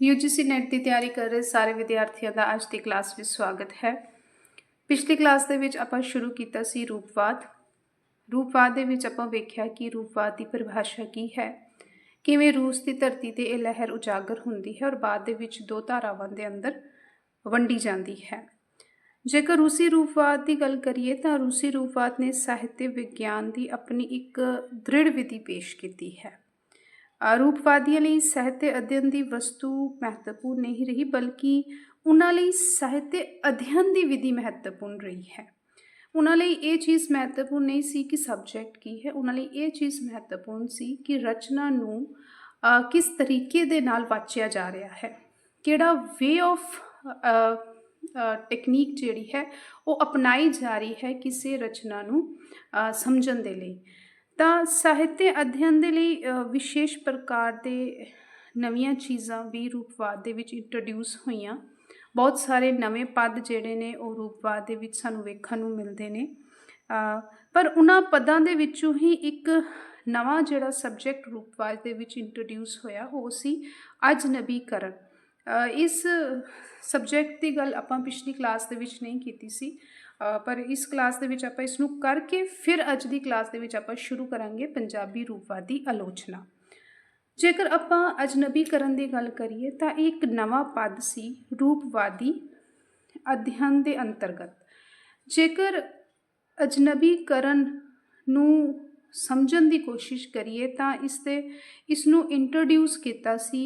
UGC net ਦੀ ਤਿਆਰੀ ਕਰ ਰਹੇ ਸਾਰੇ ਵਿਦਿਆਰਥੀਆਂ ਦਾ ਅੱਜ ਦੀ ਕਲਾਸ ਵਿੱਚ ਸਵਾਗਤ ਹੈ। ਪਿਛਲੀ ਕਲਾਸ ਦੇ ਵਿੱਚ ਆਪਾਂ ਸ਼ੁਰੂ ਕੀਤਾ ਸੀ ਰੂਪਵਾਦ। ਰੂਪਵਾਦ ਦੇ ਵਿੱਚ ਆਪਾਂ ਵੇਖਿਆ ਕਿ ਰੂਪਵਾਦ ਦੀ ਪਰਿਭਾਸ਼ਾ ਕੀ ਹੈ, ਕਿਵੇਂ ਰੂਸ ਦੀ ਧਰਤੀ ਤੇ ਇਹ ਲਹਿਰ ਉਜਾਗਰ ਹੁੰਦੀ ਹੈ ਔਰ ਬਾਅਦ ਦੇ ਵਿੱਚ ਦੋ ਧਾਰਾਵਾਂ ਦੇ ਅੰਦਰ ਵੰਡੀ ਜਾਂਦੀ ਹੈ। ਜੇਕਰ ਰੂਸੀ ਰੂਪਵਾਦ ਦੀ ਗੱਲ ਕਰੀਏ ਤਾਂ ਰੂਸੀ ਰੂਪਵਾਦ ਨੇ ਸਾਹਿਤ ਵਿਗਿਆਨ ਦੀ ਆਪਣੀ ਇੱਕ ਦ੍ਰਿੜ ਵਿਧੀ ਪੇਸ਼ ਕੀਤੀ ਹੈ। ਰੂਪਵਾਦੀਆਂ ਲਈ ਸਾਹਿਤ ਅਧਿਐਨ ਦੀ ਵਸਤੂ ਮਹੱਤਵਪੂਰਨ ਨਹੀਂ ਰਹੀ, ਬਲਕਿ ਉਹਨਾਂ ਲਈ ਸਾਹਿਤ ਅਧਿਐਨ ਦੀ ਵਿਧੀ ਮਹੱਤਵਪੂਰਨ ਰਹੀ ਹੈ। ਉਹਨਾਂ ਲਈ ਇਹ ਚੀਜ਼ ਮਹੱਤਵਪੂਰਨ ਨਹੀਂ ਸੀ ਕਿ ਸਬਜੈਕਟ ਕੀ ਹੈ, ਉਹਨਾਂ ਲਈ ਇਹ ਚੀਜ਼ ਮਹੱਤਵਪੂਰਨ ਸੀ ਕਿ ਰਚਨਾ ਨੂੰ ਕਿਸ ਤਰੀਕੇ ਦੇ ਨਾਲ ਵਾਚਿਆ ਜਾ ਰਿਹਾ ਹੈ। ਕਿਹੜਾ ਵੇ ਆਫ ਟੈਕਨੀਕ ਜਿਹੜੀ ਹੈ, ਉਹ ਅਪਣਾਈ ਜਾ ਰਹੀ ਹੈ ਕਿਸੇ ਰਚਨਾ ਨੂੰ ਸਮਝਣ ਦੇ ਲਈ। ਤਾਂ ਸਾਹਿਤ ਅਧਿਐਨ ਦੇ ਲਈ ਵਿਸ਼ੇਸ਼ ਪ੍ਰਕਾਰ ਦੇ ਨਵੀਆਂ ਚੀਜ਼ਾਂ ਵੀ ਰੂਪਵਾਦ ਦੇ ਵਿੱਚ ਇੰਟਰੋਡਿਊਸ ਹੋਈਆਂ। ਬਹੁਤ ਸਾਰੇ ਨਵੇਂ ਪਦ ਜਿਹੜੇ ਨੇ, ਉਹ ਰੂਪਵਾਦ ਦੇ ਵਿੱਚ ਸਾਨੂੰ ਵੇਖਣ ਨੂੰ ਮਿਲਦੇ ਨੇ। ਪਰ ਉਹਨਾਂ ਪਦਾਂ ਦੇ ਵਿੱਚੋਂ ਹੀ ਇੱਕ ਨਵਾਂ ਜਿਹੜਾ ਸਬਜੈਕਟ ਰੂਪਵਾਦ ਦੇ ਵਿੱਚ ਇੰਟਰੋਡਿਊਸ ਹੋਇਆ, ਉਹ ਸੀ ਅਜਨਬੀਕਰਨ। ਇਸ ਸਬਜੈਕਟ ਦੀ ਗੱਲ ਆਪਾਂ ਪਿਛਲੀ ਕਲਾਸ ਦੇ ਵਿੱਚ ਨਹੀਂ ਕੀਤੀ ਸੀ। ਪਰ ਇਸ ਕਲਾਸ ਦੇ ਵਿੱਚ ਆਪਾਂ ਇਸ ਨੂੰ ਕਰਕੇ ਫਿਰ ਅੱਜ ਦੀ ਕਲਾਸ ਦੇ ਵਿੱਚ ਆਪਾਂ ਸ਼ੁਰੂ ਕਰਾਂਗੇ ਪੰਜਾਬੀ ਰੂਪਵਾਦੀ ਆਲੋਚਨਾ। ਜੇਕਰ ਆਪਾਂ ਅਜਨਬੀਕਰਨ ਦੀ ਗੱਲ ਕਰੀਏ ਤਾਂ ਇਹ ਇੱਕ ਨਵਾਂ ਪਦ ਸੀ ਰੂਪਵਾਦੀ ਅਧਿਐਨ ਦੇ ਅੰਤਰਗਤ। ਜੇਕਰ ਅਜਨਬੀਕਰਨ ਨੂੰ ਸਮਝਣ ਦੀ ਕੋਸ਼ਿਸ਼ ਕਰੀਏ ਤਾਂ ਇਸ ਤੇ ਇਸ ਨੂੰ ਇੰਟਰੋਡਿਊਸ ਕੀਤਾ ਸੀ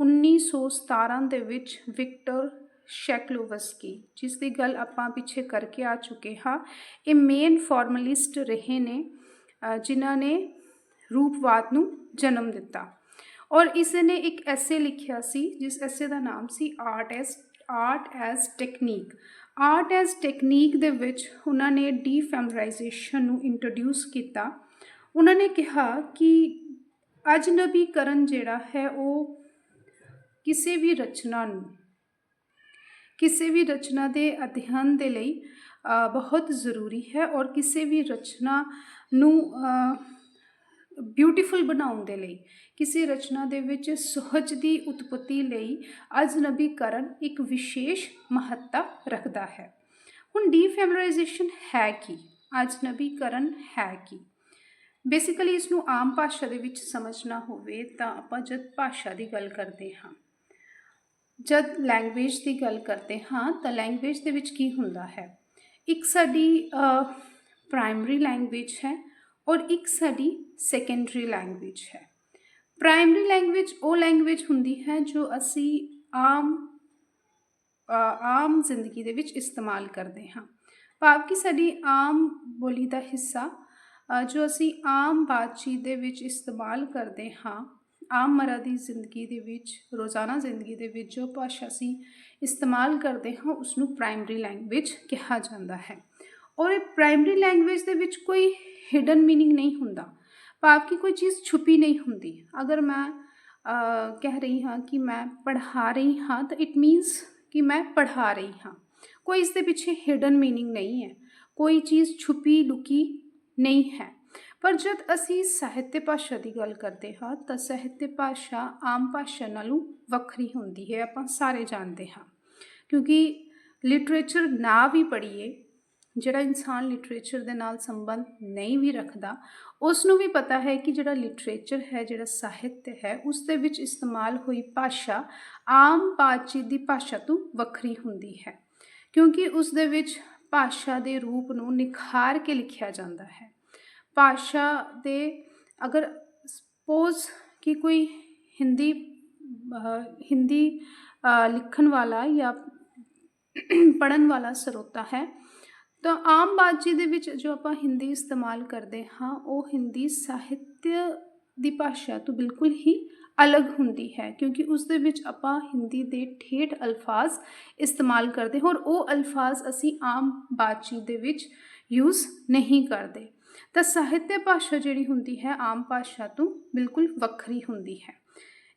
1917 ਦੇ ਵਿੱਚ ਵਿਕਟਰ ਸ਼ੈਕਲੋਵਸਕੀ ਜਿਸ ਦੀ ਗੱਲ ਆਪਾਂ ਪਿੱਛੇ ਕਰਕੇ ਆ ਚੁੱਕੇ ਹਾਂ। ਇਹ ਮੇਨ ਫਾਰਮਲਿਸਟ ਰਹੇ ਨੇ ਜਿਨ੍ਹਾਂ ਨੇ ਰੂਪਵਾਦ ਨੂੰ ਜਨਮ ਦਿੱਤਾ। ਔਰ ਇਸ ਨੇ ਇੱਕ ਐਸੇ ਲਿਖਿਆ ਸੀ, ਜਿਸ ਐਸੇ ਦਾ ਨਾਮ ਸੀ art as art as technique art as technique ਦੇ ਵਿੱਚ ਉਹਨਾਂ ਨੇ ਡੀਫੈਮਰਾਈਜੇਸ਼ਨ ਨੂੰ ਇੰਟਰੋਡਿਊਸ ਕੀਤਾ। ਉਹਨਾਂ ਨੇ ਕਿਹਾ ਕਿ ਅਜਨਬੀਕਰਨ ਜਿਹੜਾ ਹੈ, ਉਹ ਕਿਸੇ ਵੀ ਰਚਨਾ ਨੂੰ ਕਿਸੇ ਵੀ ਰਚਨਾ ਦੇ ਅਧਿਐਨ ਦੇ ਲਈ ਬਹੁਤ ਜ਼ਰੂਰੀ ਹੈ ਔਰ ਕਿਸੇ ਵੀ ਰਚਨਾ ਨੂੰ ਬਿਊਟੀਫੁਲ ਬਣਾਉਣ ਦੇ ਲਈ, ਕਿਸੇ ਰਚਨਾ ਦੇ ਵਿੱਚ ਸੁਹਜ ਦੀ ਉਤਪਤੀ ਲਈ ਅਜਨਬੀਕਰਨ ਇੱਕ ਵਿਸ਼ੇਸ਼ ਮਹੱਤਤਾ ਰੱਖਦਾ ਹੈ। ਹੁਣ ਡੀਫੈਮਰਾਈਜੇਸ਼ਨ ਹੈ ਕੀ? ਅਜਨਬੀਕਰਨ ਹੈ ਕੀ? ਬੇਸਿਕਲੀ ਇਸ ਨੂੰ ਆਮ ਭਾਸ਼ਾ ਦੇ ਵਿੱਚ ਸਮਝਣਾ ਹੋਵੇ ਤਾਂ ਆਪਾਂ ਜਦ ਭਾਸ਼ਾ ਦੀ ਗੱਲ ਕਰਦੇ ਹਾਂ ਜਦ ਲੈਂਗੁਏਜ ਦੀ ਗੱਲ ਕਰਦੇ ਹਾਂ ਤਾਂ ਲੈਂਗੁਏਜ ਦੇ ਵਿੱਚ ਕੀ ਹੁੰਦਾ ਹੈ? ਇੱਕ ਸਾਡੀ ਪ੍ਰਾਇਮਰੀ ਲੈਂਗੁਏਜ ਹੈ ਔਰ ਇੱਕ ਸਾਡੀ ਸੈਕੰਡਰੀ ਲੈਂਗੁਏਜ ਹੈ। ਪ੍ਰਾਇਮਰੀ ਲੈਂਗੁਏਜ ਉਹ ਲੈਂਗੁਏਜ ਹੁੰਦੀ ਹੈ ਜੋ ਅਸੀਂ ਆਮ ਆਮ ਜ਼ਿੰਦਗੀ ਦੇ ਵਿੱਚ ਇਸਤੇਮਾਲ ਕਰਦੇ ਹਾਂ। ਭਾਵ ਕਿ ਸਾਡੀ ਆਮ ਬੋਲੀ ਦਾ ਹਿੱਸਾ ਜੋ ਅਸੀਂ ਆਮ ਬਾਤਚੀਤ ਦੇ ਵਿੱਚ ਇਸਤੇਮਾਲ ਕਰਦੇ ਹਾਂ ਆਮ ਮਰਾ ਦੀ ਜ਼ਿੰਦਗੀ ਦੇ ਵਿੱਚ, ਰੋਜ਼ਾਨਾ ਜ਼ਿੰਦਗੀ ਦੇ ਵਿੱਚ ਜੋ ਭਾਸ਼ਾ ਅਸੀਂ ਇਸਤੇਮਾਲ ਕਰਦੇ ਹਾਂ ਉਸ ਨੂੰ ਪ੍ਰਾਇਮਰੀ ਲੈਂਗੁਏਜ ਕਿਹਾ ਜਾਂਦਾ ਹੈ। ਔਰ ਇਹ ਪ੍ਰਾਇਮਰੀ ਲੈਂਗੁਏਜ ਦੇ ਵਿੱਚ ਕੋਈ ਹਿਡਨ ਮੀਨਿੰਗ ਨਹੀਂ ਹੁੰਦਾ। ਭਾਵ ਕਿ ਕੋਈ ਚੀਜ਼ ਛੁਪੀ ਨਹੀਂ ਹੁੰਦੀ। ਅਗਰ ਮੈਂ ਕਹਿ ਰਹੀ ਹਾਂ ਕਿ ਮੈਂ ਪੜ੍ਹਾ ਰਹੀ ਹਾਂ, ਤਾਂ ਇਟ ਮੀਨਸ ਕਿ ਮੈਂ ਪੜ੍ਹਾ ਰਹੀ ਹਾਂ। ਕੋਈ ਇਸ ਦੇ ਪਿੱਛੇ ਹਿਡਨ ਮੀਨਿੰਗ ਨਹੀਂ ਹੈ। ਕੋਈ ਚੀਜ਼ ਛੁਪੀ ਲੁਕੀ ਨਹੀਂ ਹੈ। ਪਰ ਜਦ ਅਸੀਂ ਸਾਹਿਤ ਭਾਸ਼ਾ ਦੀ ਗੱਲ ਕਰਦੇ ਹਾਂ, ਤਾਂ ਸਾਹਿਤ ਭਾਸ਼ਾ ਆਮ ਭਾਸ਼ਾ ਨਾਲੋਂ ਵੱਖਰੀ ਹੁੰਦੀ ਹੈ, ਆਪਾਂ ਸਾਰੇ ਜਾਣਦੇ ਹਾਂ। ਕਿਉਂਕਿ ਲਿਟਰੇਚਰ ਨਾ ਵੀ ਪੜ੍ਹੀਏ, ਜਿਹੜਾ ਇਨਸਾਨ ਲਿਟਰੇਚਰ ਦੇ ਨਾਲ ਸੰਬੰਧ ਨਹੀਂ ਵੀ ਰੱਖਦਾ ਉਸ ਨੂੰ ਵੀ ਪਤਾ ਹੈ ਕਿ ਜਿਹੜਾ ਲਿਟਰੇਚਰ ਹੈ, ਜਿਹੜਾ ਸਾਹਿਤ ਹੈ, ਉਸ ਦੇ ਵਿੱਚ ਇਸਤੇਮਾਲ ਹੋਈ ਭਾਸ਼ਾ ਆਮ ਬਾਤਚੀਤ ਦੀ ਭਾਸ਼ਾ ਤੋਂ ਵੱਖਰੀ ਹੁੰਦੀ ਹੈ। ਕਿਉਂਕਿ ਉਸ ਦੇ ਵਿੱਚ ਭਾਸ਼ਾ ਦੇ ਰੂਪ ਨੂੰ ਨਿਖਾਰ ਕੇ ਲਿਖਿਆ ਜਾਂਦਾ ਹੈ। ਭਾਸ਼ਾ ਦੇ ਅਗਰ ਸਪੋਜ਼ ਕਿ ਕੋਈ ਹਿੰਦੀ ਹਿੰਦੀ ਲਿਖਣ ਵਾਲਾ ਜਾਂ ਪੜ੍ਹਨ ਵਾਲਾ ਸਰੋਤਾ ਹੈ, ਤਾਂ ਆਮ ਬਾਤਚੀਤ ਦੇ ਵਿੱਚ ਜੋ ਆਪਾਂ ਹਿੰਦੀ ਇਸਤੇਮਾਲ ਕਰਦੇ ਹਾਂ, ਉਹ ਹਿੰਦੀ ਸਾਹਿਤ ਦੀ ਭਾਸ਼ਾ ਤੋਂ ਬਿਲਕੁਲ ਹੀ ਅਲੱਗ ਹੁੰਦੀ ਹੈ, ਕਿਉਂਕਿ ਉਸ ਦੇ ਵਿੱਚ ਆਪਾਂ ਹਿੰਦੀ ਦੇ ਠੇਠ ਅਲਫਾਜ਼ ਇਸਤੇਮਾਲ ਕਰਦੇ ਹਾਂ ਔਰ ਉਹ ਅਲਫਾਜ਼ ਅਸੀਂ ਆਮ ਬਾਤਚੀਤ ਦੇ ਵਿੱਚ ਯੂਜ਼ ਨਹੀਂ ਕਰਦੇ। ਤਾਂ ਸਾਹਿਤ ਭਾਸ਼ਾ ਜਿਹੜੀ ਹੁੰਦੀ ਹੈ, ਆਮ ਭਾਸ਼ਾ ਤੋਂ ਬਿਲਕੁਲ ਵੱਖਰੀ ਹੁੰਦੀ ਹੈ।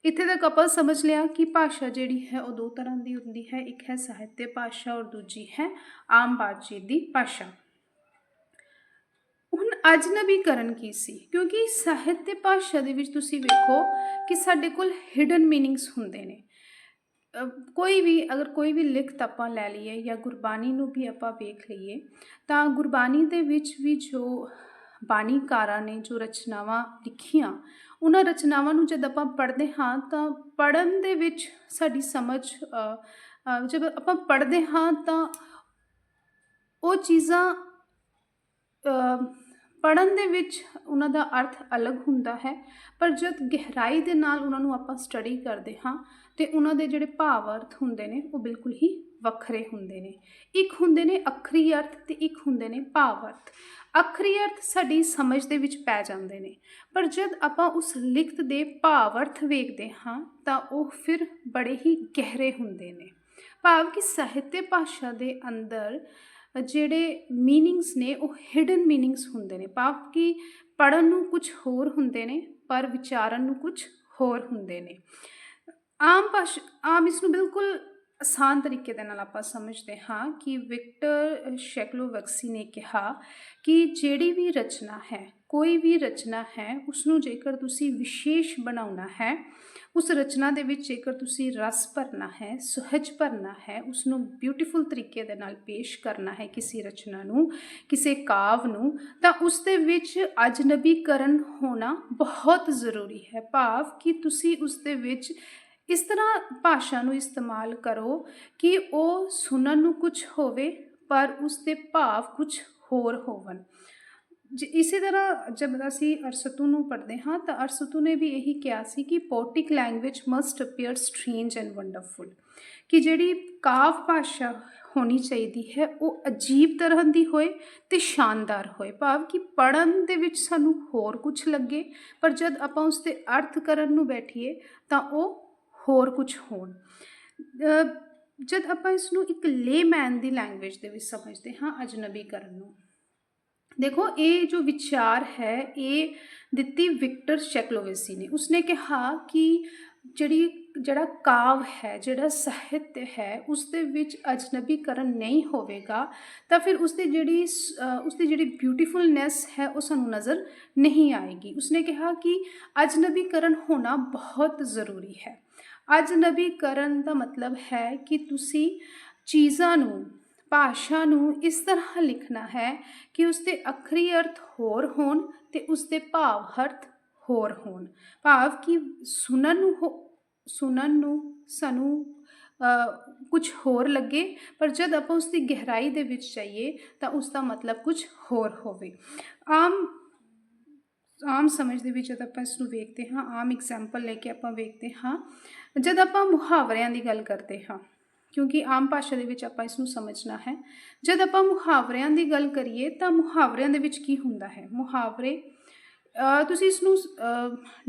ਇੱਥੇ ਤੱਕ ਆਪਾਂ ਸਮਝ ਲਿਆ ਕਿ ਭਾਸ਼ਾ ਜਿਹੜੀ ਹੈ, ਉਹ ਦੋ ਤਰ੍ਹਾਂ ਦੀ ਹੁੰਦੀ ਹੈ, ਇੱਕ ਹੈ ਸਾਹਿਤ ਭਾਸ਼ਾ ਔਰ ਦੂਜੀ ਹੈ ਆਮ ਬਾਤਚੀਤ ਦੀ ਭਾਸ਼ਾ। ਹੁਣ ਅਜਨਬੀਕਰਨ ਕੀ ਸੀ? ਕਿਉਂਕਿ ਸਾਹਿਤ ਭਾਸ਼ਾ ਦੇ ਵਿੱਚ ਤੁਸੀਂ ਵੇਖੋ ਕਿ ਸਾਡੇ ਕੋਲ ਹਿਡਨ ਮੀਨਿੰਗਸ ਹੁੰਦੇ ਨੇ। ਕੋਈ ਵੀ, ਅਗਰ ਕੋਈ ਵੀ ਲਿਖਤ ਆਪਾਂ ਲੈ ਲਈਏ ਜਾਂ ਗੁਰਬਾਣੀ ਨੂੰ ਵੀ ਆਪਾਂ ਵੇਖ ਲਈਏ, ਤਾਂ ਗੁਰਬਾਣੀ ਦੇ ਵਿੱਚ ਵੀ ਜੋ ਬਾਣੀਕਾਰਾਂ ਨੇ, ਜੋ ਰਚਨਾਵਾਂ ਲਿਖੀਆਂ, ਉਹਨਾਂ ਰਚਨਾਵਾਂ ਨੂੰ ਜਦ ਆਪਾਂ ਪੜ੍ਹਦੇ ਹਾਂ, ਤਾਂ ਪੜ੍ਹਨ ਦੇ ਵਿੱਚ ਸਾਡੀ ਸਮਝ ਜਦ ਆਪਾਂ ਪੜ੍ਹਦੇ ਹਾਂ, ਤਾਂ ਉਹ ਚੀਜ਼ਾਂ ਪੜ੍ਹਨ ਦੇ ਵਿੱਚ ਉਹਨਾਂ ਦਾ ਅਰਥ ਅਲੱਗ ਹੁੰਦਾ ਹੈ, ਪਰ ਜਦ ਗਹਿਰਾਈ ਦੇ ਨਾਲ ਉਹਨਾਂ ਨੂੰ ਆਪਾਂ ਸਟੱਡੀ ਕਰਦੇ ਹਾਂ, ਤੇ ਉਹਨਾਂ ਦੇ ਜਿਹੜੇ ਭਾਵ ਅਰਥ ਹੁੰਦੇ ਨੇ, ਉਹ ਬਿਲਕੁਲ ਹੀ ਵੱਖਰੇ ਹੁੰਦੇ ਨੇ। ਇੱਕ ਹੁੰਦੇ ਨੇ ਅਖਰੀ ਅਰਥ ਤੇ ਇੱਕ ਹੁੰਦੇ ਨੇ ਭਾਵ ਅਰਥ। ਅਖਰੀ ਅਰਥ ਸਾਡੀ ਸਮਝ ਦੇ ਵਿੱਚ ਪੈ ਜਾਂਦੇ ਨੇ, ਪਰ ਜਦ ਆਪਾਂ ਉਸ ਲਿਖਤ ਦੇ ਭਾਵ ਅਰਥ ਵੇਖਦੇ ਹਾਂ, ਤਾਂ ਉਹ ਫਿਰ ਬੜੇ ਹੀ ਗਹਿਰੇ ਹੁੰਦੇ ਨੇ। ਭਾਵ ਕਿ ਸਾਹਿਤਯ ਭਾਸ਼ਾ ਦੇ ਅੰਦਰ ਜਿਹੜੇ ਮੀਨਿੰਗਸ ਨੇ, ਉਹ ਹਿਡਨ ਮੀਨਿੰਗਸ ਹੁੰਦੇ ਨੇ। ਭਾਵ ਕਿ ਪੜਨ ਨੂੰ ਕੁਝ ਹੋਰ ਹੁੰਦੇ ਨੇ, ਪਰ ਵਿਚਾਰਨ ਨੂੰ ਕੁਝ ਹੋਰ ਹੁੰਦੇ ਨੇ। ਆਮ ਭਾਸ਼ਾ, ਆਮ ਇਸ ਨੂੰ ਬਿਲਕੁਲ ਆਸਾਨ ਤਰੀਕੇ ਦੇ ਨਾਲ ਆਪਾਂ ਸਮਝਦੇ ਹਾਂ ਕਿ ਵਿਕਟਰ ਸ਼ੈਕਲੋਵੈਕਸੀ ਨੇ ਕਿਹਾ ਕਿ ਜਿਹੜੀ ਵੀ ਰਚਨਾ ਹੈ, ਕੋਈ ਵੀ ਰਚਨਾ ਹੈ ਉਸ ਨੂੰ ਜੇਕਰ ਤੁਸੀਂ ਵਿਸ਼ੇਸ਼ ਬਣਾਉਣਾ ਹੈ, ਉਸ ਰਚਨਾ ਦੇ ਵਿੱਚ ਜੇਕਰ ਤੁਸੀਂ ਰਸ ਭਰਨਾ ਹੈ, ਸੁਹਜ ਭਰਨਾ ਹੈ ਉਸ ਨੂੰ ਬਿਊਟੀਫੁਲ ਤਰੀਕੇ ਦੇ ਨਾਲ ਪੇਸ਼ ਕਰਨਾ ਹੈ ਕਿਸੇ ਰਚਨਾ ਨੂੰ, ਕਿਸੇ ਕਾਵ ਨੂੰ, ਤਾਂ ਉਸ ਦੇ ਵਿੱਚ ਅਜਨਬੀਕਰਨ ਹੋਣਾ ਬਹੁਤ ਜ਼ਰੂਰੀ ਹੈ। ਭਾਵ ਕਿ ਤੁਸੀਂ ਉਸ ਦੇ ਵਿੱਚ ਇਸ ਤਰ੍ਹਾਂ ਭਾਸ਼ਾ ਨੂੰ ਇਸਤੇਮਾਲ ਕਰੋ ਕਿ ਉਹ ਸੁਣਨ ਨੂੰ ਕੁਝ ਹੋਵੇ, ਪਰ ਉਸ ਦੇ ਭਾਵ ਕੁਝ ਹੋਰ ਹੋਵਨ ਜ ਇਸੇ ਤਰ੍ਹਾਂ ਜਦ ਅਸੀਂ ਅਰਸਤੂ ਨੂੰ ਪੜ੍ਹਦੇ ਹਾਂ, ਤਾਂ ਅਰਸਤੂ ਨੇ ਵੀ ਇਹੀ ਕਿਹਾ ਸੀ ਕਿ poetic language must appear strange and wonderful, ਕਿ ਜਿਹੜੀ ਕਾਵ ਭਾਸ਼ਾ ਹੋਣੀ ਚਾਹੀਦੀ ਹੈ, ਉਹ ਅਜੀਬ ਤਰ੍ਹਾਂ ਦੀ ਹੋਏ ਤੇ ਸ਼ਾਨਦਾਰ ਹੋਏ। ਭਾਵ ਕਿ ਪੜਨ ਦੇ ਵਿੱਚ ਸਾਨੂੰ ਹੋਰ ਕੁਝ ਲੱਗੇ, ਪਰ ਜਦ ਆਪਾਂ ਉਸ ਦੇ ਅਰਥ ਕਰਨ ਨੂੰ ਬੈਠੀਏ, ਤਾਂ ਉਹ ਹੋਰ ਕੁਝ ਹੋਣ। ਜਦ ਆਪਾਂ ਇਸ ਨੂੰ ਇੱਕ ਲੇਮੈਨ ਦੀ ਲੈਂਗੁਏਜ ਦੇ ਵਿੱਚ ਸਮਝਦੇ ਹਾਂ ਅਜਨਬੀਕਰਨ ਨੂੰ, ਦੇਖੋ ਇਹ ਜੋ ਵਿਚਾਰ ਹੈ, ਇਹ ਦਿੱਤੀ ਵਿਕਟਰ ਸ਼ੈਕਲੋਵੇਸੀ ਨੇ। ਉਸਨੇ ਕਿਹਾ ਕਿ ਜਿਹੜੀ, ਜਿਹੜਾ ਕਾਵ ਹੈ, ਜਿਹੜਾ ਸਾਹਿਤ ਹੈ ਉਸ ਦੇ ਵਿੱਚ ਅਜਨਬੀਕਰਨ ਨਹੀਂ ਹੋਵੇਗਾ, ਤਾਂ ਫਿਰ ਉਸ ਦੀ ਜਿਹੜੀ ਉਸ ਦੀ ਜਿਹੜੀ ਬਿਊਟੀਫੁਲਨੈਸ ਹੈ, ਉਹ ਸਾਨੂੰ ਨਜ਼ਰ ਨਹੀਂ ਆਏਗੀ। ਉਸਨੇ ਕਿਹਾ ਕਿ ਅਜਨਬੀਕਰਨ ਹੋਣਾ ਬਹੁਤ ਜ਼ਰੂਰੀ ਹੈ। ਅਜਨਬੀਕਰਨ ਦਾ ਮਤਲਬ ਹੈ ਕਿ ਤੁਸੀਂ ਚੀਜ਼ਾਂ ਨੂੰ, ਭਾਸ਼ਾ ਨੂੰ ਇਸ ਤਰ੍ਹਾਂ ਲਿਖਣਾ ਹੈ ਕਿ ਉਸ ਦੇ ਅਖਰੀ ਅਰਥ ਹੋਰ ਹੋਣ ਤੇ ਉਸ ਦੇ ਭਾਵ ਅਰਥ ਹੋਰ ਹੋਣ। ਭਾਵ ਕਿ ਸੁਣਨ ਨੂੰ ਸੁਣਨ ਨੂੰ, ਸਾਨੂੰ ਕੁਝ ਹੋਰ ਲੱਗੇ, ਪਰ ਜਦ ਆਪਾਂ ਉਸ ਦੀ ਗਹਿਰਾਈ ਦੇ ਵਿੱਚ ਜਾਈਏ ਤਾਂ ਉਸ ਦਾ ਮਤਲਬ ਕੁਝ ਹੋਰ ਹੋਵੇ। ਆਮ ਆਮ ਸਮਝ ਦੇ ਵਿੱਚ ਜਦ ਆਪਾਂ ਇਸ ਨੂੰ ਵੇਖਦੇ ਹਾਂ, ਆਮ ਐਗਜ਼ਾਮਪਲ ਲੈ ਕੇ ਆਪਾਂ ਵੇਖਦੇ ਹਾਂ, ਜਦ ਆਪਾਂ ਮੁਹਾਵਰਿਆਂ ਦੀ ਗੱਲ ਕਰਦੇ ਹਾਂ, ਕਿਉਂਕਿ ਆਮ ਭਾਸ਼ਾ ਦੇ ਵਿੱਚ ਆਪਾਂ ਇਸ ਨੂੰ ਸਮਝਣਾ ਹੈ, ਜਦ ਆਪਾਂ ਮੁਹਾਵਰਿਆਂ ਦੀ ਗੱਲ ਕਰੀਏ ਤਾਂ ਮੁਹਾਵਰਿਆਂ ਦੇ ਵਿੱਚ ਕੀ ਹੁੰਦਾ ਹੈ? ਮੁਹਾਵਰੇ ਤੁਸੀਂ ਇਸ ਨੂੰ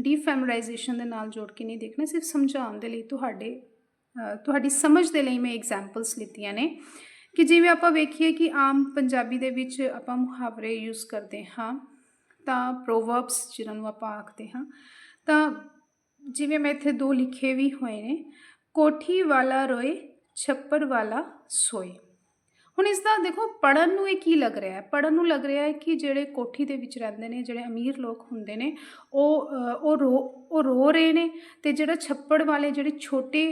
ਡੀਫੈਮਰਾਈਜੇਸ਼ਨ ਦੇ ਨਾਲ ਜੋੜ ਕੇ ਨਹੀਂ ਦੇਖਣਾ, ਸਿਰਫ ਸਮਝਾਉਣ ਦੇ ਲਈ ਤੁਹਾਡੇ ਤੁਹਾਡੀ ਸਮਝ ਦੇ ਲਈ ਮੈਂ ਐਗਜ਼ਾਮਪਲਸ ਲਿੱਤੀਆਂ ਨੇ, ਕਿ ਜਿਵੇਂ ਆਪਾਂ ਵੇਖੀਏ ਕਿ ਆਮ ਪੰਜਾਬੀ ਦੇ ਵਿੱਚ ਆਪਾਂ ਮੁਹਾਵਰੇ ਯੂਜ਼ ਕਰਦੇ ਹਾਂ ਤਾਂ ਪ੍ਰੋਵਰਬਸ ਜਿਨ੍ਹਾਂ ਨੂੰ ਆਪਾਂ ਆਖਦੇ ਹਾਂ, ਤਾਂ ਜਿਵੇਂ ਮੈਂ ਇੱਥੇ ਦੋ ਲਿਖੇ ਵੀ ਹੋਏ ਨੇ, ਕੋਠੀ ਵਾਲਾ ਰੋਏ, ਛੱਪੜ ਵਾਲਾ ਸੋਏ। ਹੁਣ ਇਸ ਦਾ ਦੇਖੋ ਪੜਨ ਨੂੰ ਇਹ ਕੀ ਲੱਗ ਰਿਹਾ ਹੈ? ਪੜਨ ਨੂੰ ਲੱਗ ਰਿਹਾ ਹੈ ਕਿ ਜਿਹੜੇ ਕੋਠੀ ਦੇ ਵਿੱਚ ਰਹਿੰਦੇ ਨੇ, ਜਿਹੜੇ ਅਮੀਰ ਲੋਕ ਹੁੰਦੇ ਨੇ, ਉਹ ਉਹ ਰੋ ਉਹ ਰੋ ਰਹੇ ਨੇ ਤੇ ਜਿਹੜਾ ਛੱਪੜ ਵਾਲੇ ਜਿਹੜੇ ਛੋਟੇ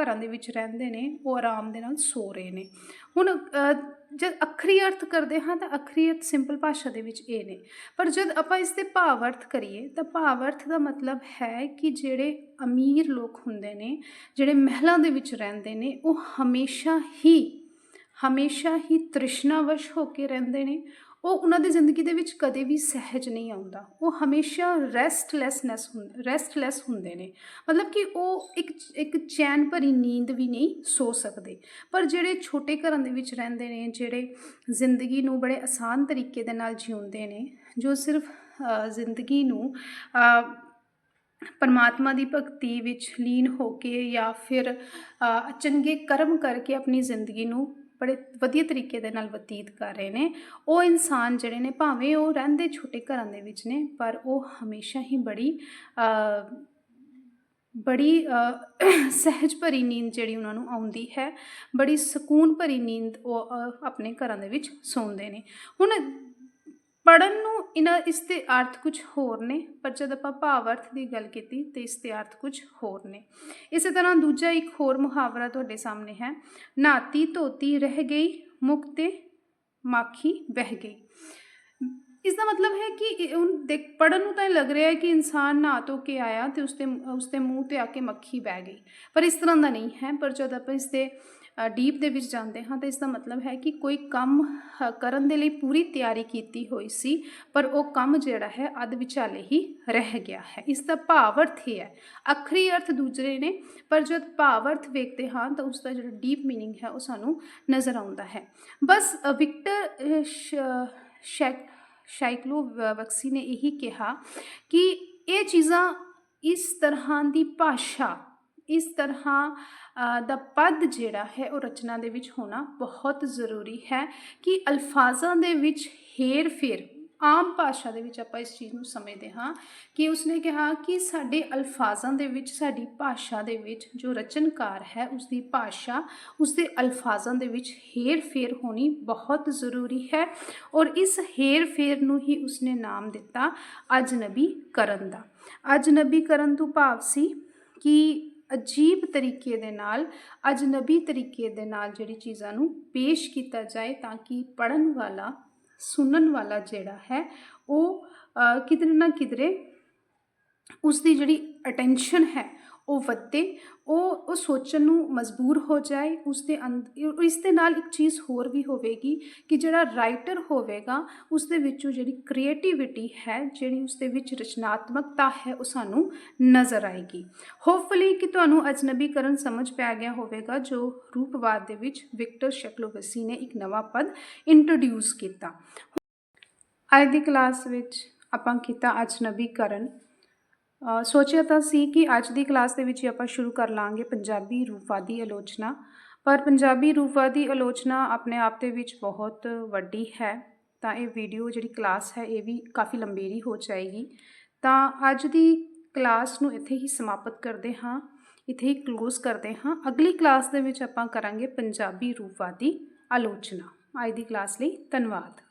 ਘਰਾਂ ਦੇ ਵਿੱਚ ਰਹਿੰਦੇ ਨੇ, ਉਹ ਆਰਾਮ ਦੇ ਨਾਲ ਸੋ ਰਹੇ ਨੇ। ਹੁਣ ਜਦ ਅਖਰੀ ਅਰਥ ਕਰਦੇ ਹਾਂ ਤਾਂ ਅਖਰੀ ਅਰਥ ਸਿੰਪਲ ਭਾਸ਼ਾ ਦੇ ਵਿੱਚ ਇਹ ਨੇ। ਪਰ ਜਦ ਆਪਾਂ ਇਸ ਦੇ ਭਾਵ ਅਰਥ ਕਰੀਏ ਤਾਂ ਭਾਵ ਅਰਥ ਦਾ ਮਤਲਬ ਹੈ ਕਿ ਜਿਹੜੇ ਅਮੀਰ ਲੋਕ ਹੁੰਦੇ ਨੇ, ਜਿਹੜੇ ਮਹਿਲਾਂ ਦੇ ਵਿੱਚ ਰਹਿੰਦੇ ਨੇ, ਉਹ ਹਮੇਸ਼ਾ ਹੀ ਹਮੇਸ਼ਾ ਹੀ ਤ੍ਰਿਸ਼ਨਾਵਸ਼ ਹੋ ਕੇ ਰਹਿੰਦੇ ਨੇ। ਉਹ ਉਹਨਾਂ ਦੀ ਜ਼ਿੰਦਗੀ ਦੇ ਵਿੱਚ ਕਦੇ ਵੀ ਸਹਿਜ ਨਹੀਂ ਆਉਂਦਾ। ਉਹ ਹਮੇਸ਼ਾ ਰੈਸਟਲੈਸਨੈਸ ਹੁੰਦੇ ਰੈਸਟਲੈਸ ਹੁੰਦੇ ਨੇ। ਮਤਲਬ ਕਿ ਉਹ ਇੱਕ ਇੱਕ ਚੈਨ ਭਰੀ ਨੀਂਦ ਵੀ ਨਹੀਂ ਸੋ ਸਕਦੇ। ਪਰ ਜਿਹੜੇ ਛੋਟੇ ਘਰਾਂ ਦੇ ਵਿੱਚ ਰਹਿੰਦੇ ਨੇ, ਜਿਹੜੇ ਜ਼ਿੰਦਗੀ ਨੂੰ ਬੜੇ ਆਸਾਨ ਤਰੀਕੇ ਦੇ ਨਾਲ ਜਿਉਂਦੇ ਨੇ, ਜੋ ਸਿਰਫ ਜ਼ਿੰਦਗੀ ਨੂੰ ਪਰਮਾਤਮਾ ਦੀ ਭਗਤੀ ਵਿੱਚ ਲੀਨ ਹੋ ਕੇ ਜਾਂ ਫਿਰ ਚੰਗੇ ਕਰਮ ਕਰਕੇ ਆਪਣੀ ਜ਼ਿੰਦਗੀ ਨੂੰ ਬੜੇ ਵਧੀਆ ਤਰੀਕੇ ਦੇ ਨਾਲ ਬਤੀਤ ਕਰ ਰਹੇ ਨੇ। ਉਹ ਇਨਸਾਨ ਜਿਹੜੇ ਨੇ, ਭਾਵੇਂ ਉਹ ਰਹਿੰਦੇ ਛੋਟੇ ਘਰਾਂ ਦੇ ਵਿੱਚ ਨੇ, ਪਰ ਉਹ ਹਮੇਸ਼ਾ ਹੀ ਬੜੀ ਬੜੀ ਸਹਿਜ ਭਰੀ ਨੀਂਦ ਜਿਹੜੀ ਉਹਨਾਂ ਨੂੰ ਆਉਂਦੀ ਹੈ, ਬੜੀ ਸਕੂਨ ਭਰੀ ਨੀਂਦ ਉਹ ਆਪਣੇ ਘਰਾਂ ਦੇ ਵਿੱਚ ਸੌਂਦੇ ਨੇ। ਹੁਣ ਪੜਨ ਨੂੰ ਇਹਨਾਂ, ਇਸ ਦੇ ਅਰਥ ਕੁਝ ਹੋਰ ਨੇ, ਪਰ ਜਦ ਆਪਾਂ ਭਾਵ ਅਰਥ ਦੀ ਗੱਲ ਕੀਤੀ ਤੇ ਇਸ ਦੇ ਅਰਥ ਕੁਝ ਹੋਰ ਨੇ। ਇਸੇ ਤਰ੍ਹਾਂ ਦੂਜਾ ਇੱਕ ਹੋਰ ਮੁਹਾਵਰਾ ਤੁਹਾਡੇ ਸਾਹਮਣੇ ਹੈ, ਨਾਤੀ ਧੋਤੀ ਰਹਿ ਗਈ, ਮੁਖ ਤੇ ਮਾਖੀ ਬਹਿ ਗਈ। ਇਸ ਦਾ ਮਤਲਬ ਹੈ ਕਿ ਇਹ ਹੁਣ ਦੇਖ ਪੜਨ ਨੂੰ ਤਾਂ ਇਹ ਲੱਗ ਰਿਹਾ ਹੈ ਕਿ ਇਨਸਾਨ ਨਹਾ ਧੋ ਕੇ ਆਇਆ ਤੇ ਉਸਦੇ ਉਸਦੇ ਮੂੰਹ ਤੇ ਆ ਕੇ ਮੱਖੀ ਬਹਿ ਗਈ। ਪਰ ਇਸ ਤਰ੍ਹਾਂ ਦਾ ਨਹੀਂ ਹੈ, ਪਰ ਜਦ ਆਪਾਂ ਇਸ ਦੇ ਡੀਪ ਦੇ ਵਿੱਚ ਜਾਂਦੇ ਹਾਂ ਤਾਂ ਇਸ ਦਾ ਮਤਲਬ ਹੈ ਕਿ ਕੋਈ ਕੰਮ ਕਰਨ ਦੇ ਲਈ ਪੂਰੀ ਤਿਆਰੀ ਕੀਤੀ ਹੋਈ ਸੀ, ਪਰ ਉਹ ਕੰਮ ਜਿਹੜਾ ਹੈ ਅੱਧ ਵਿਚਾਲੇ ਹੀ ਰਹਿ ਗਿਆ ਹੈ। ਇਸ ਦਾ ਭਾਵ ਅਰਥ ਇਹ ਹੈ, ਅਖਰੀ ਅਰਥ ਦੂਜਰੇ ਨੇ, ਪਰ ਜਦ ਭਾਵ ਅਰਥ ਵੇਖਦੇ ਹਾਂ ਤਾਂ ਉਸ ਦਾ ਜਿਹੜਾ ਡੀਪ ਮੀਨਿੰਗ ਹੈ ਉਹ ਸਾਨੂੰ ਨਜ਼ਰ ਆਉਂਦਾ ਹੈ। ਬਸ ਵਿਕਟਰ ਸ਼ੈਕ ਸ਼ਾਈਕਲੋ ਵਕਸੀ ਨੇ ਇਹੀ ਕਿਹਾ ਕਿ ਇਹ ਚੀਜ਼ਾਂ ਇਸ ਤਰ੍ਹਾਂ ਦੀ ਭਾਸ਼ਾ ਇਸ ਤਰ੍ਹਾਂ ਦਾ ਪਦ ਜਿਹੜਾ ਹੈ, ਉਹ ਰਚਨਾ ਦੇ ਵਿੱਚ ਹੋਣਾ ਬਹੁਤ ਜ਼ਰੂਰੀ ਹੈ ਕਿ ਅਲਫਾਜ਼ਾਂ ਦੇ ਵਿੱਚ ਹੇਰ ਫੇਰ ਆਮ ਭਾਸ਼ਾ ਦੇ ਵਿੱਚ ਆਪਾਂ ਇਸ ਚੀਜ਼ ਨੂੰ ਸਮਝਦੇ ਹਾਂ ਕਿ ਉਸਨੇ ਕਿਹਾ ਕਿ ਸਾਡੇ ਅਲਫਾਜ਼ਾਂ ਦੇ ਵਿੱਚ, ਸਾਡੀ ਭਾਸ਼ਾ ਦੇ ਵਿੱਚ ਜੋ ਰਚਨਕਾਰ ਹੈ ਉਸ ਦੀ ਭਾਸ਼ਾ ਉਸ ਦੇ ਅਲਫਾਜ਼ਾਂ ਦੇ ਵਿੱਚ ਹੇਰ ਫੇਰ ਹੋਣੀ ਬਹੁਤ ਜ਼ਰੂਰੀ ਹੈ ਔਰ ਇਸ ਹੇਰ ਫੇਰ ਨੂੰ ਹੀ ਉਸਨੇ ਨਾਮ ਦਿੱਤਾ ਅਜਨਬੀ ਕਰਨ ਦਾ। ਅਜਨਬੀ ਕਰਨ ਤੋਂ ਭਾਵ ਸੀ ਕਿ ਅਜੀਬ ਤਰੀਕੇ ਦੇ ਨਾਲ, ਅਜਨਬੀ ਤਰੀਕੇ ਦੇ ਨਾਲ ਜਿਹੜੀ ਚੀਜ਼ਾਂ ਨੂੰ ਪੇਸ਼ ਕੀਤਾ ਜਾਏ ਤਾਂ ਕਿ ਪੜਨ ਵਾਲਾ, ਸੁਣਨ ਵਾਲਾ ਜਿਹੜਾ ਹੈ, ਉਹ ਕਿਧਰੇ ਨਾ ਕਿਧਰੇ ਉਸ ਦੀ ਜਿਹੜੀ ਅਟੈਂਸ਼ਨ ਹੈ ਉਹ ਵੱਧੇ, ਉਹ ਉਹ ਸੋਚਣ ਨੂੰ ਮਜਬੂਰ ਹੋ ਜਾਏ ਉਸ ਦੇ ਅੰਦਰ ਇਸ ਦੇ ਨਾਲ ਇੱਕ ਚੀਜ਼ ਹੋਰ ਵੀ ਹੋਵੇਗੀ ਕਿ ਜਿਹੜਾ ਰਾਈਟਰ ਹੋਵੇਗਾ ਉਸ ਦੇ ਵਿੱਚੋਂ ਜਿਹੜੀ ਕ੍ਰੀਏਟੀਵਿਟੀ ਹੈ, ਜਿਹੜੀ ਉਸ ਦੇ ਵਿੱਚ ਰਚਨਾਤਮਕਤਾ ਹੈ, ਉਹ ਸਾਨੂੰ ਨਜ਼ਰ ਆਏਗੀ। ਹੋਪਫੁਲੀ ਕਿ ਤੁਹਾਨੂੰ ਅਜਨਬੀਕਰਨ ਸਮਝ ਪੈ ਗਿਆ ਹੋਵੇਗਾ, ਜੋ ਰੂਪਵਾਦ ਦੇ ਵਿੱਚ ਵਿਕਟਰ ਸ਼ਕਲੋਵਸੀ ਨੇ ਇੱਕ ਨਵਾਂ ਪਦ ਇੰਟਰੋਡਿਊਸ ਕੀਤਾ। ਅੱਜ ਦੀ ਕਲਾਸ ਵਿੱਚ ਆਪਾਂ ਕੀਤਾ ਅਜਨਬੀਕਰਨ। ਸੋਚਿਆ ਤਾਂ ਸੀ ਕਿ ਅੱਜ ਦੀ ਕਲਾਸ ਦੇ ਵਿੱਚ ਹੀ ਆਪਾਂ ਸ਼ੁਰੂ ਕਰ ਲਾਂਗੇ ਪੰਜਾਬੀ ਰੂਪਵਾਦੀ ਆਲੋਚਨਾ। ਪਰ ਪੰਜਾਬੀ ਰੂਪਵਾਦੀ ਆਲੋਚਨਾ ਆਪਣੇ ਆਪ ਦੇ ਵਿੱਚ ਬਹੁਤ ਵੱਡੀ ਹੈ। ਤਾਂ ਇਹ ਵੀਡੀਓ ਜਿਹੜੀ ਕਲਾਸ ਹੈ, ਇਹ ਵੀ ਕਾਫੀ ਲੰਬੇਰੀ ਹੋ ਜਾਏਗੀ। ਤਾਂ ਅੱਜ ਦੀ ਕਲਾਸ ਨੂੰ ਇੱਥੇ ਹੀ ਸਮਾਪਤ ਕਰਦੇ ਹਾਂ। ਇੱਥੇ ਹੀ ਕਲੋਜ਼ ਕਰਦੇ ਹਾਂ। ਅਗਲੀ ਕਲਾਸ ਦੇ ਵਿੱਚ ਆਪਾਂ ਕਰਾਂਗੇ ਪੰਜਾਬੀ ਰੂਪਵਾਦੀ ਆਲੋਚਨਾ। ਅੱਜ ਦੀ ਕਲਾਸ ਲਈ ਧੰਨਵਾਦ।